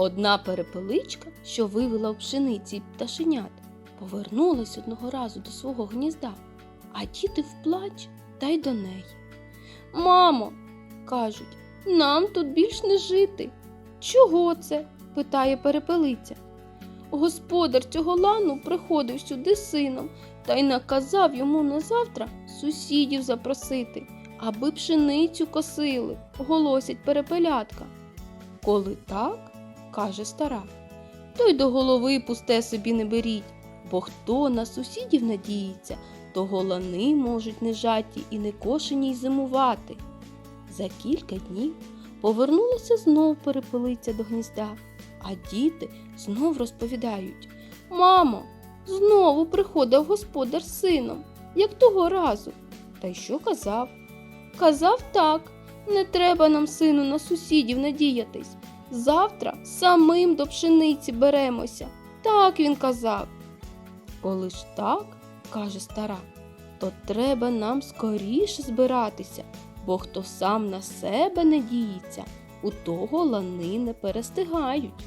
Одна перепеличка, що вивела в пшениці пташенят, повернулась одного разу до свого гнізда, а діти вплач та й до неї. Мамо, кажуть, нам тут більш не жити. Чого це? питає перепелиця. Господар цього лану приходив сюди сином та й наказав йому на завтра сусідів запросити, аби пшеницю косили, голосять перепелятка. Коли так, каже стара, то й до голови пусте собі не беріть, бо хто на сусідів надіється, то голани можуть не жаті і не кошені й зимувати. За кілька днів повернулася знов перепелиця до гнізда, а діти знов розповідають Мамо, знову приходив господар з сином, як того разу. Та й що казав? Казав так, не треба нам, сину, на сусідів надіятись. Завтра самим до пшениці беремося. Так він казав. Коли ж так, каже стара, то треба нам скоріше збиратися, бо хто сам на себе надіється, у того лани не перестигають.